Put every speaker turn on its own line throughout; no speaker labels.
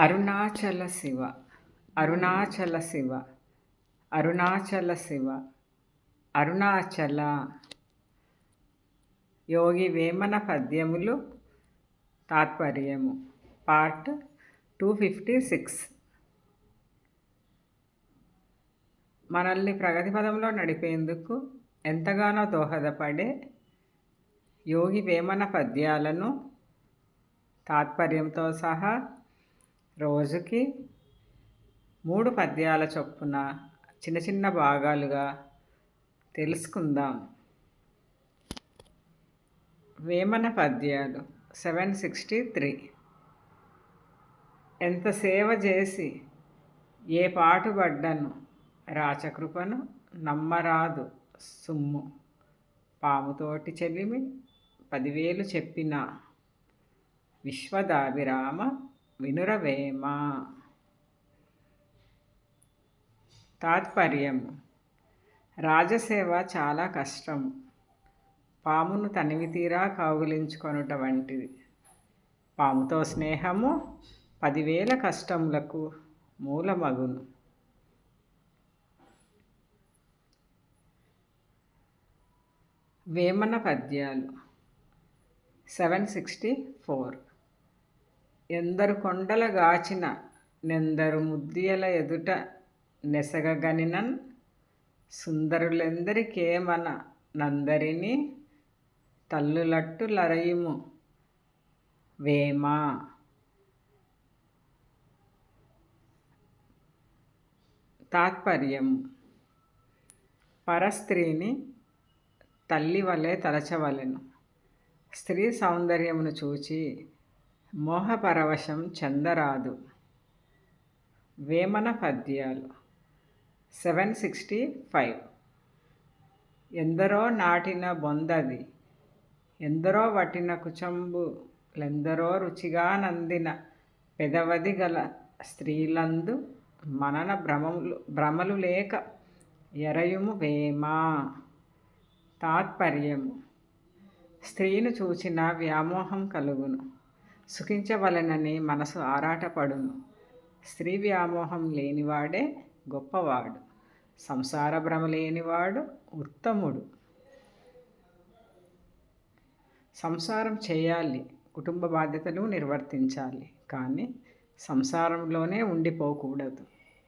అరుణాచల శివ అరుణాచల శివ అరుణాచల శివ అరుణాచల. యోగి వేమన పద్యములు తాత్పర్యము. Part two fifty six మనల్ని ప్రగతి పదంలో నడిపేందుకు ఎంతగానో దోహదపడే యోగి వేమన పద్యాలను తాత్పర్యంతో సహా రోజుకి మూడు పద్యాల చొప్పున చిన్న చిన్న భాగాలుగా తెలుసుకుందాం. వేమన పద్యాలు సెవెన్ సిక్స్టీ త్రీ. ఎంత సేవ చేసి ఏ పాటుపడ్డను రాచకృపను నమ్మరాదు సుమ్ము. పాముతోటి చెలిమి పదివేలు చెప్పిన విశ్వదాభిరామ వినురవేమ తాత్పర్యం. రాజసేవ చాలా కష్టం. పామును తనివి తీరా కావులించుకొనుట వంటిది. పాముతో స్నేహము పదివేల కష్టములకు మూలమగును. వేమన పద్యాలు. Seven sixty four. ఎందరు కొండల గాచిన నెందరు ముద్దియల ఎదుట నెసగగనినన్ సుందరులెందరికేమన నందరిని తల్లులట్టు లరయుము వేమా. తాత్పర్యం పరస్త్రీని తల్లి వలె తలచవలెను. స్త్రీ సౌందర్యమును చూచి మోహపరవశం చెందరాదు. వేమన పద్యాలు. Seven sixty five. ఎందరో నాటిన బొందది. ఎందరో వటిన కుచంబులెందరో రుచిగా నందిన పెదవది గల స్త్రీలందు మనన భ్రమలు భ్రమలు లేక ఎరయుము వేమా. తాత్పర్యము. స్త్రీను చూచిన వ్యామోహం కలుగును. సుఖించవలనని మనసు ఆరాటపడును. స్త్రీ వ్యామోహం లేనివాడే గొప్పవాడు. సంసార భ్రమ లేనివాడు ఉత్తముడు. సంసారం చేయాలి కుటుంబ బాధ్యతలు నిర్వర్తించాలి కానీ సంసారంలోనే ఉండిపోకూడదు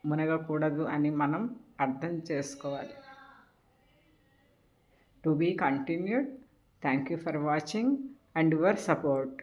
మునగకూడదు అని మనం అర్థం చేసుకోవాలి. To be continued. Thank you for watching and your support.